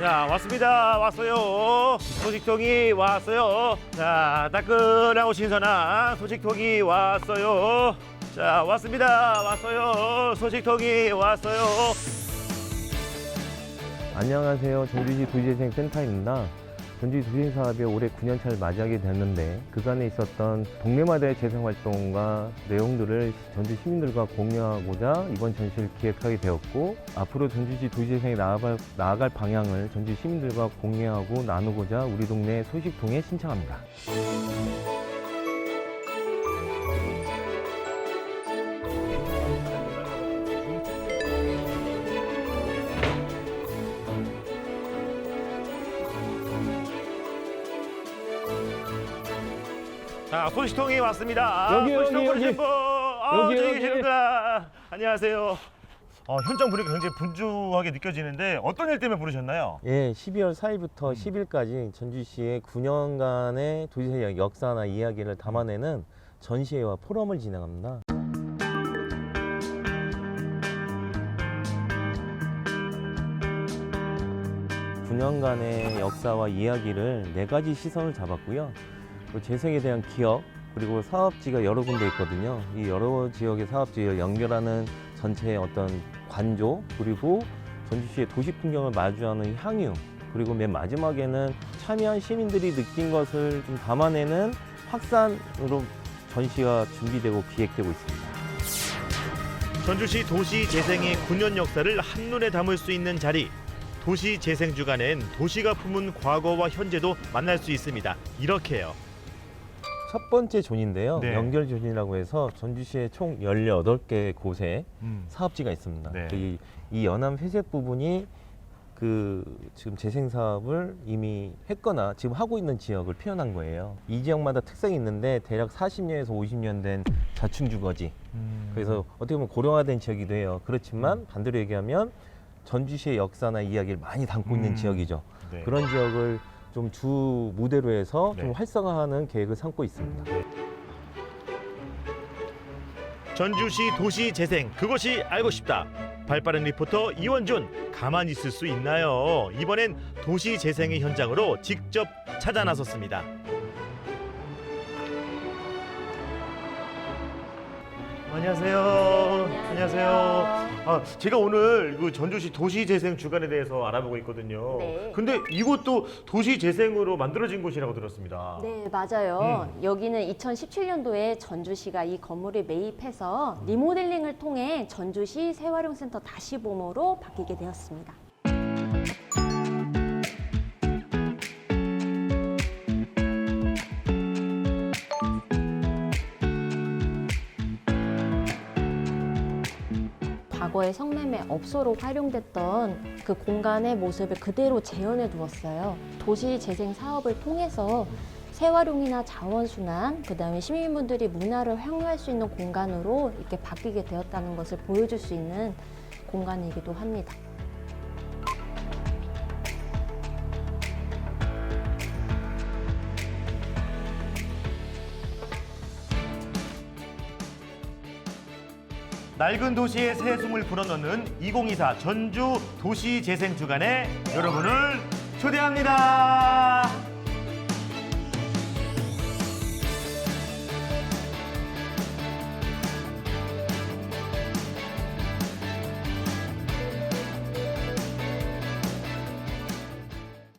자, 왔습니다. 왔어요. 소식통이 왔어요. 자, 따끈하고 신선한 소식통이 왔어요. 자, 왔습니다. 왔어요. 소식통이 왔어요. 안녕하세요. 전주시 도시재생센터입니다. 전주시 도시재생 사업에 올해 9년차를 맞이하게 됐는데 그간에 있었던 동네마다의 재생활동과 내용들을 전주 시민들과 공유하고자 이번 전시를 기획하게 되었고 앞으로 전주시 도시재생에 나아갈 방향을 전주 시민들과 공유하고 나누고자 우리 동네 소식통에 신청합니다. 자, 소식통이 왔습니다. 여기, 소식통 여기, 부르신 여기. 분. 아, 여기, 저기 여기. 계십니다. 안녕하세요. 어, 현장 분위기가 굉장히 분주하게 느껴지는데 어떤 일 때문에 부르셨나요? 예, 12월 4일부터 10일까지 전주시의 9년간의 도시의 역사나 이야기를 담아내는 전시회와 포럼을 진행합니다. 구년간의 역사와 이야기를 네 가지 시선을 잡았고요. 또 재생에 대한 기억, 그리고 사업지가 여러 군데 있거든요. 이 여러 지역의 사업지를 연결하는 전체의 어떤 관조, 그리고 전주시의 도시 풍경을 마주하는 향유, 그리고 맨 마지막에는 참여한 시민들이 느낀 것을 좀 담아내는 확산으로 전시가 준비되고 기획되고 있습니다. 전주시 도시 재생의 9년 역사를 한눈에 담을 수 있는 자리. 도시 재생 주간엔 도시가 품은 과거와 현재도 만날 수 있습니다. 이렇게요. 첫 번째 존인데요. 네. 연결 존이라고 해서 전주시에 총 18개 곳에 음. 사업지가 있습니다. 네. 이, 이 연암 회색 부분이 그 지금 재생 사업을 이미 했거나 지금 하고 있는 지역을 표현한 거예요. 이 지역마다 특성이 있는데 대략 40년에서 50년 된 자충 주거지. 음. 그래서 어떻게 보면 고령화된 지역이기도 해요. 그렇지만 반대로 얘기하면 전주시의 역사나 이야기를 많이 담고 있는 음. 지역이죠. 네. 그런 지역을 좀 주 무대로 해서 네. 좀 활성화하는 계획을 삼고 있습니다. 전주시 도시 재생 그것이 알고 싶다. 발빠른 리포터 이원준 가만히 있을 수 있나요? 이번엔 도시 재생의 현장으로 직접 찾아 나섰습니다. 안녕하세요. 안녕하세요. 아, 제가 오늘 그 전주시 도시 재생 주간에 대해서 알아보고 있거든요. 네. 근데 이곳도 도시 재생으로 만들어진 곳이라고 들었습니다. 네, 맞아요. 여기는 2017년도에 전주시가 이 건물을 매입해서 리모델링을 통해 전주시 새활용센터 다시 봄으로 바뀌게 되었습니다. 과거의 성매매 업소로 활용됐던 그 공간의 모습을 그대로 재현해 두었어요. 도시 재생 사업을 통해서 재활용이나 자원순환, 그 다음에 시민분들이 문화를 향유할 수 있는 공간으로 이렇게 바뀌게 되었다는 것을 보여줄 수 있는 공간이기도 합니다. 낡은 도시의 새 숨을 불어넣는 2024 전주 도시 재생 주간에 여러분을 초대합니다.